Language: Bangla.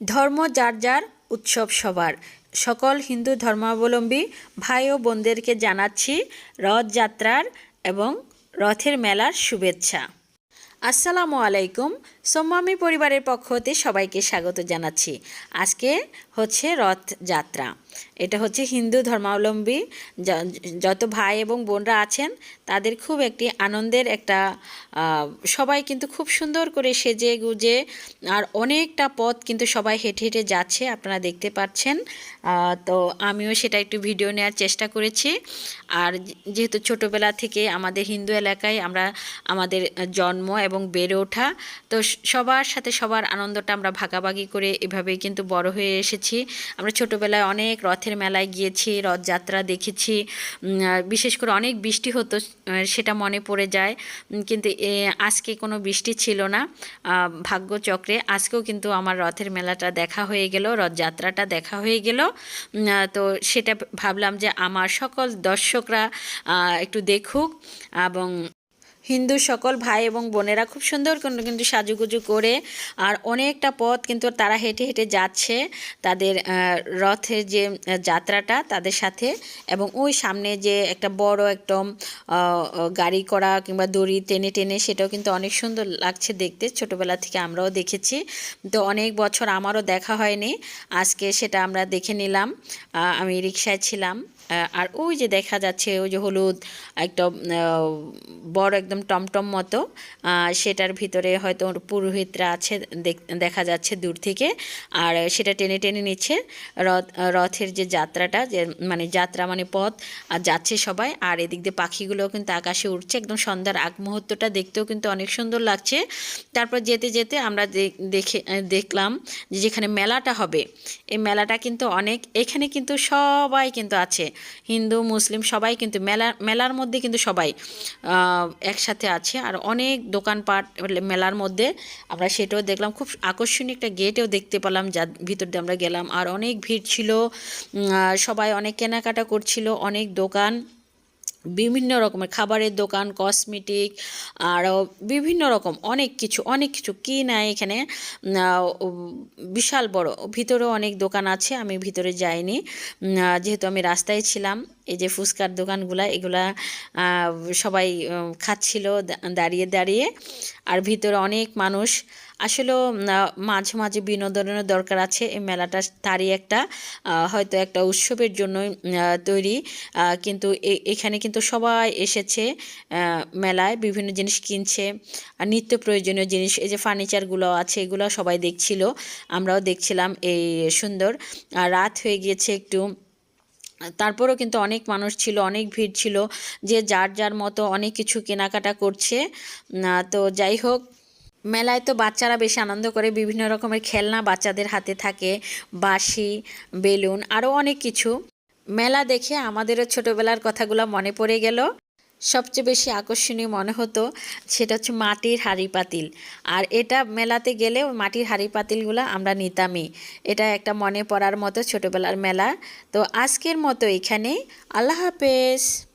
ধর্ম যার যার উৎসব সবার। সকল হিন্দু ধর্মাবলম্বী ভাই ও বোনদেরকে জানাচ্ছি রথযাত্রার এবং রথের মেলার শুভেচ্ছা। আসসালামু আলাইকুম। সোম্মামি পরিবারের পক্ষ হতে সবাইকে স্বাগত জানাচ্ছি। আজকে হচ্ছে রথযাত্রা। এটা হচ্ছে হিন্দু ধর্মাবলম্বী যত ভাই এবং বোনরা আছেন, তাদের খুব একটি আনন্দের একটা সবাই কিন্তু খুব সুন্দর করে সেজে গুজে, আর অনেকটা পথ কিন্তু সবাই হেঁটে হেঁটে যাচ্ছে, আপনারা দেখতে পাচ্ছেন। তো আমিও সেটা একটু ভিডিও নেওয়ার চেষ্টা করেছি। আর যেহেতু ছোটোবেলা থেকে আমাদের হিন্দু এলাকায় আমরা, আমাদের জন্ম এবং বেড়ে ওঠা, তো সবার সাথে সবার আনন্দটা আমরা ভাগাভাগি করে এভাবেই কিন্তু বড় হয়ে এসেছি। আমরা ছোটোবেলায় অনেক রথের মেলায় গিয়েছি, রথযাত্রা দেখেছি। বিশেষ করে অনেক বৃষ্টি হতো সেটা মনে পড়ে যায়। কিন্তু আজকে কোনো বৃষ্টি ছিল না। ভাগ্যচক্রে আজকেও কিন্তু আমার রথের মেলাটা দেখা হয়ে গেল, রথযাত্রাটা দেখা হয়ে গেল। তো সেটা ভাবলাম যে আমার সকল দর্শকরা একটু দেখুক এবং হিন্দু সকল ভাই এবং বোনেরা খুব সুন্দর কিন্তু সাজুগুজু করে আর অনেকটা পথ কিন্তু তারা হেঁটে হেঁটে যাচ্ছে তাদের রথের যে যাত্রাটা তাদের সাথে এবং ওই সামনে যে একটা বড় একদম গাড়ি করা কিংবা দড়ি টেনে টেনে সেটাও কিন্তু অনেক সুন্দর লাগছে দেখতে। ছোটোবেলা থেকে আমরাও দেখেছি। তো অনেক বছর আমারও দেখা হয়নি। আজকে সেটা আমরা দেখে নিলাম। আমি রিক্সায় ছিলাম। আর ওই যে দেখা যাচ্ছে, ওই যে হলুদ একটা বড় একদম টমটম মতো সেটার ভিতরে হয়তো পুরোহিতরা আছে, দেখ- যাচ্ছে দূর থেকে, আর সেটা টেনে টেনে নিচ্ছে। রথ, রথের যে যাত্রাটা, যে মানে যাত্রা মানে পথ, আর যাচ্ছে সবাই, আর এদিক দিয়ে পাখিগুলোও কিন্তু আকাশে উঠছে একদম সন্ধ্যার আগ মুহূর্তটা দেখতেও কিন্তু অনেক সুন্দর লাগছে। তারপর যেতে যেতে আমরা দেখে দেখলাম যে যেখানে মেলাটা হবে, এই মেলাটা কিন্তু অনেক, এখানে কিন্তু সবাই কিন্তু আছে। হিন্দু, মুসলিম সবাই কিন্তু মেলা, মেলার মধ্যে কিন্তু সবাই একসাথে আছে। আর অনেক দোকানপাট মেলার মধ্যে আমরা সেটাও দেখলাম। খুব আকর্ষণীয় একটা গেটেও দেখতে পেলাম, যার ভিতর দিয়ে আমরা গেলাম। আর অনেক ভিড় ছিল। সবাই অনেক কেনাকাটা করছিল, অনেক দোকান। বিভিন্ন রকমের খাবারের দোকান কসমেটিক আরও বিভিন্ন রকম অনেক কিছু অনেক কিছু কি না এখানে। বিশাল বড়, ভিতরেও অনেক দোকান আছে, আমি ভিতরে যাইনি। যেহেতু আমি রাস্তায় ছিলাম এই যে ফুচকার দোকানগুলা এগুলা সবাই খাচ্ছিল দাঁড়িয়ে দাঁড়িয়ে। আর ভিতরে অনেক মানুষ। আসলেও মাঝে মাঝে বিনোদনের দরকার আছে। এই মেলাটা তারই একটা হয়তো একটা উৎসবের আহ, তৈরি। কিন্তু এখানে কিন্তু সবাই এসেছে মেলায় বিভিন্ন জিনিস কিনছে। আর নিত্য প্রয়োজনীয় জিনিস এই যে ফার্নিচারগুলো আছে এগুলো সবাই দেখছিল। আমরাও দেখছিলাম এই সুন্দর। রাত হয়ে গিয়েছে একটু। তারপরেও কিন্তু অনেক মানুষ ছিল, অনেক ভিড় ছিল যে যার যার মতো অনেক কিছু কেনাকাটা করছে। তো যাই হোক, মেলায় তো বাচ্চারা বেশি আনন্দ করে, বিভিন্ন রকমের খেলনা বাচ্চাদের হাতে থাকে বাসি বেলুন আরও অনেক কিছু। মেলা দেখে আমাদেরও ছোটোবেলার কথাগুলো মনে পড়ে গেল। সবচেয়ে বেশি আকর্ষণীয় মনে হতো সেটা হচ্ছে মাটির হাঁড়ি পাতিল। আর এটা মেলাতে গেলে মাটির হাঁড়ি পাতিলগুলো আমরা নিতামই। এটা একটা মনে পড়ার মতো ছোটোবেলার মেলা। তো আজকের মতো এখানে আল্লাহ হাফেজ।